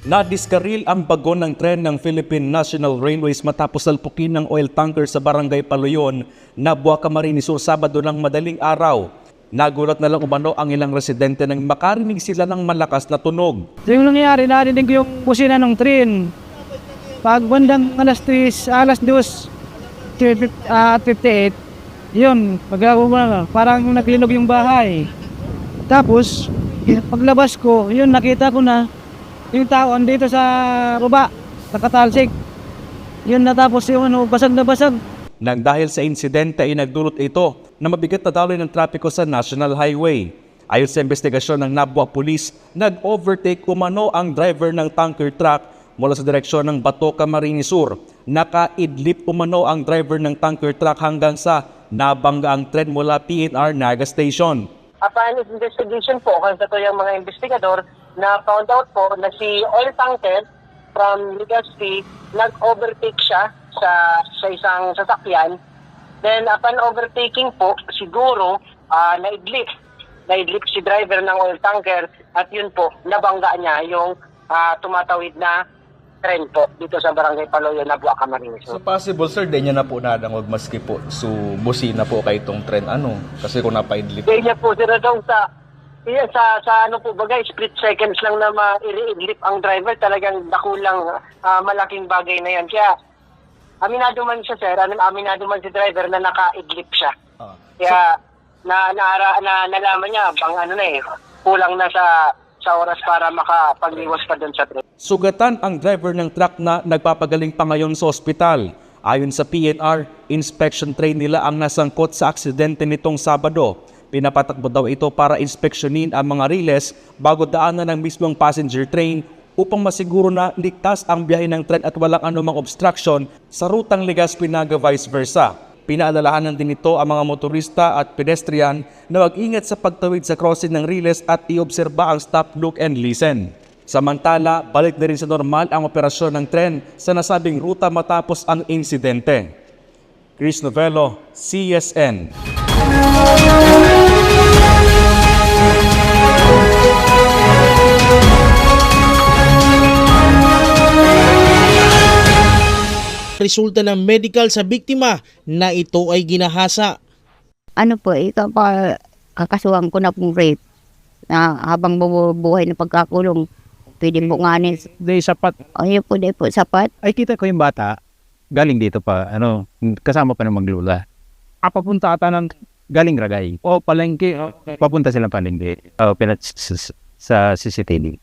Nadiskaril ang bagon ng tren ng Philippine National Railways matapos salpukin ng oil tanker sa barangay Paluyon na Buaca Marinisur Sabado ng madaling araw. Nagulat na lang umano ang ilang residente nang makarinig sila ng malakas na tunog. So yung nangyari, narinig ko yung busina ng train. Pag bandang alas 3, alas 2, at 58, yun, pag parang naglinog yung bahay. Tapos, paglabas ko, yun, nakita ko na yung tao andito sa baba, nakatalsik. Yun natapos yung ano, basag na basag. Nang dahil sa insidente ay nagdulot ito na mabigat na daloy ng trapiko sa National Highway. Ayon sa investigasyon ng Nabwa Police, nag-overtake umano ang driver ng tanker truck mula sa direksyon ng Batoka Marinisur. Nakaidlip umano ang driver ng tanker truck hanggang sa nabangga ang tren mula PNR Naga Station. upon investigation po, kanto yung mga investigador, na found out po na si oil tanker from Legazpi, nag-overtake siya sa, sa isang sasakyan. Then upon overtaking po, siguro, ah, naidlip. Naidlip si driver ng oil tanker at yun po, nabangga niya yung ah, tumatawid na tren po dito sa barangay Paloyo na Buaca Marinis. So possible sir, di niya na po nadangog maski po so busina po kay itong trend ano kasi kung napaidlip. Kaya niya po daw sa iya, sa sa ano po bagay split seconds lang na ma-idlip ang driver talagang dakulang ah, malaking bagay na yan kaya aminado man siya sir aminado man si driver na naka-idlip siya Ah. kaya na, na, na nalaman niya bang ano na eh kulang na sa sa oras para makapagliwas pa doon sa trip. Sugatan ang driver ng truck na nagpapagaling pa ngayon sa ospital. Ayon sa PNR, inspection train nila ang nasangkot sa aksidente nitong Sabado. Pinapatakbo daw ito para inspeksyonin ang mga riles bago daanan ng mismong passenger train upang masiguro na ligtas ang biyahe ng tren at walang anumang obstruction sa rutang Legazpi Naga vice versa. Pinaalalahanan din ito ang mga motorista at pedestrian na mag-ingat sa pagtawid sa crossing ng riles at iobserba ang stop, look and listen. Samantala, balik na rin sa normal ang operasyon ng tren sa nasabing ruta matapos ang insidente. Chris Novello, CSN. Resulta ng medical sa biktima na ito ay ginahasa. ano po, ikaw pa kakasuhan ko na pong rape na habang bumubuhay na pagkakulong, pwede po nganin. Day sapat. Ayun po, di po sapat. Ay kita ko yung bata. Galing dito pa, ano, kasama pa ng maglula. Ah, papunta ata ng galing Ragay. O palengke. o, papunta silang palengke. O, pinat sa CCTV.